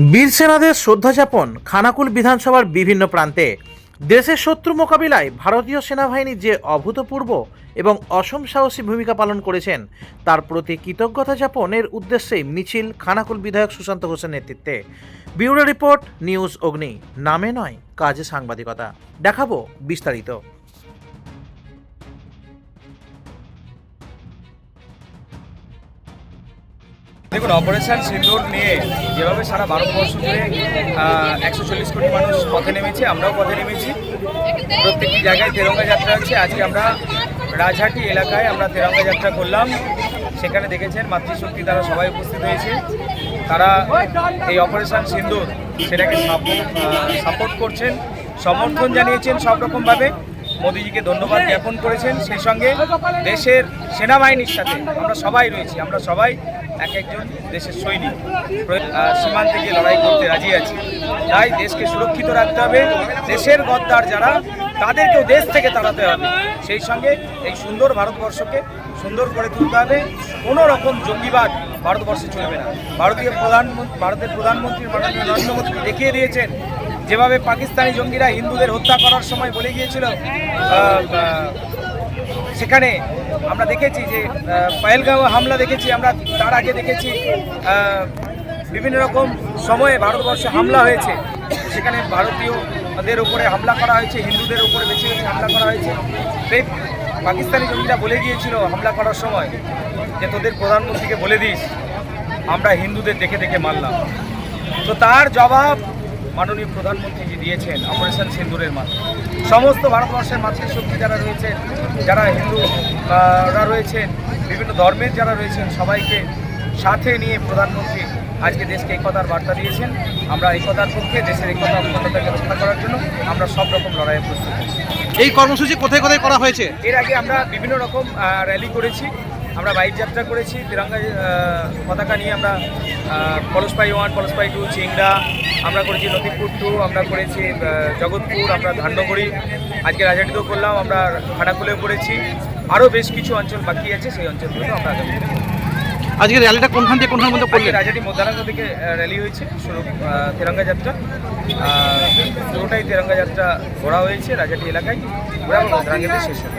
বীর সেনাদের শ্রদ্ধাযাপন খানাকুল বিধানসভার বিভিন্ন প্রান্তে। দেশের শত্রু মোকাবিলায় ভারতীয় সেনাবাহিনী যে অভূতপূর্ব এবং অসম সাহসী ভূমিকা পালন করেছেন, তার প্রতি কৃতজ্ঞতা যাপনের উদ্দেশ্যে মিছিল খানাকুল বিধায়ক সুশান্ত ঘোষের নেতৃত্বে। ব্যুরো রিপোর্ট, নিউজ অগ্নি, নামে নয়, কাজে সাংবাদিকতা। দেখাবো বিস্তারিত। দেখুন অপারেশন সিন্দুর নিয়ে যেভাবে সারা ভারতবর্ষ জুড়ে একশো চল্লিশ কোটি মানুষ পথে নেমেছে, আমরাও পথে নেমেছি। প্রত্যেকটি জায়গায় তেরঙ্গা যাত্রা হচ্ছে। আজকে আমরা রাজহাটি এলাকায় আমরা তেরঙ্গা যাত্রা করলাম। সেখানে দেখেছেন মাতৃশক্তি তারা সবাই উপস্থিত হয়েছে। তারা এই অপারেশন সিন্দুর সেটাকে সাপোর্ট করছেন, সমর্থন জানিয়েছেন সব রকমভাবে। মোদিজিকে ধন্যবাদ জ্ঞাপন করেছেন। সেই সঙ্গে দেশের সেনাবাহিনীর সাথে আমরা সবাই রয়েছি, আমরা সবাই এক একজন দেশের সৈনিক। সীমান্তে গিয়ে লড়াই করতে রাজি আছি। তাই দেশকে সুরক্ষিত রাখতে হবে। দেশের গদ্দার যারা, তাদেরকেও দেশ থেকে তাড়াতে হবে। সেই সঙ্গে এই সুন্দর ভারতবর্ষকে সুন্দর করে তুলতে হবে। কোনো রকম জঙ্গিবাদ ভারতবর্ষে চলবে না। ভারতীয় প্রধানমন্ত্রী, ভারতের প্রধানমন্ত্রী মাননীয় নরেন্দ্র মোদী দেখিয়ে দিয়েছেন যেভাবে পাকিস্তানি জঙ্গিরা হিন্দুদের হত্যা করার সময় বলে গিয়েছিল সেখানে আমরা দেখেছি যে আহ, পহেলগাঁও হামলা দেখেছি আমরা তার আগে দেখেছি বিভিন্ন রকম সময়ে ভারতবর্ষে হামলা হয়েছে। সেখানে ভারতীয়দের উপরে হামলা করা হয়েছে হিন্দুদের উপরে বেশি বেশি হামলা করা হয়েছে। সেই পাকিস্তানি জঙ্গিরা বলে গিয়েছিল হামলা করার সময় যে তোদের প্রধানমন্ত্রীকে বলে দিস আমরা হিন্দুদের দেখে দেখে মারলাম। তো তার জবাব মাননীয় প্রধানমন্ত্রীজি দিয়েছেন অপারেশন সিন্দুরের মাধ্যমে সমস্ত ভারতবর্ষের মাতৃশক্তি যারা রয়েছেন যারা হিন্দু আহ, রয়েছেন বিভিন্ন ধর্মের যারা রয়েছেন সবাইকে সাথে নিয়ে প্রধানমন্ত্রী আজকে দেশকে একতার বার্তা দিয়েছেন। আমরা একতার পক্ষে দেশের একতা অক্ষমতাকে রক্ষা করার জন্য আমরা সব রকম লড়াইয়ে প্রস্তুত এই কর্মসূচি কোথায় কোথায় করা হয়েছে? এর আগে আমরা বিভিন্ন রকম র্যালি করেছি। আমরা বাইক যাত্রা করেছি তিরঙ্গা পতাকা নিয়ে আমরা পলসপাই ওয়ান পলসপাই টু চিংড়া আমরা করেছি নদীপুর টু আমরা করেছি জগৎপুর আমরা ধান্যগড়ি আজকে রাজাটিতেও করলাম আমরা খানাকুলেও করেছি আরও বেশ কিছু অঞ্চল বাকি আছে সেই অঞ্চলগুলো আমরা আগামী আজকে র্যালিটা কোনখান থেকে কোনখান মধ্যে করলেন? রাজাটি মধ্যাহ্ন থেকে র্যালি হয়েছে শুরু তেরঙ্গা যাত্রা। পুরোটাই তেরঙ্গা যাত্রা ঘোরা হয়েছে রাজাটি এলাকায় ঘোরা মধ্যাহ্নতে শেষ হবে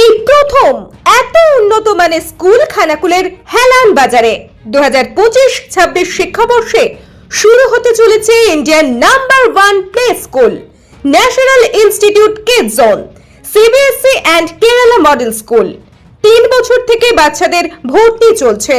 এই প্রথম এত উন্নত মানের স্কুল খানাকুলের হেলান বাজারে। দু হাজার পঁচিশ, ছাব্বিশ শিক্ষাবর্ষে শুরু হতে চলেছে Indian number one play school, national institute kid zone CBSC and Kerala model school. তিন বছর থেকে বাচ্চাদের ভর্তি চলছে।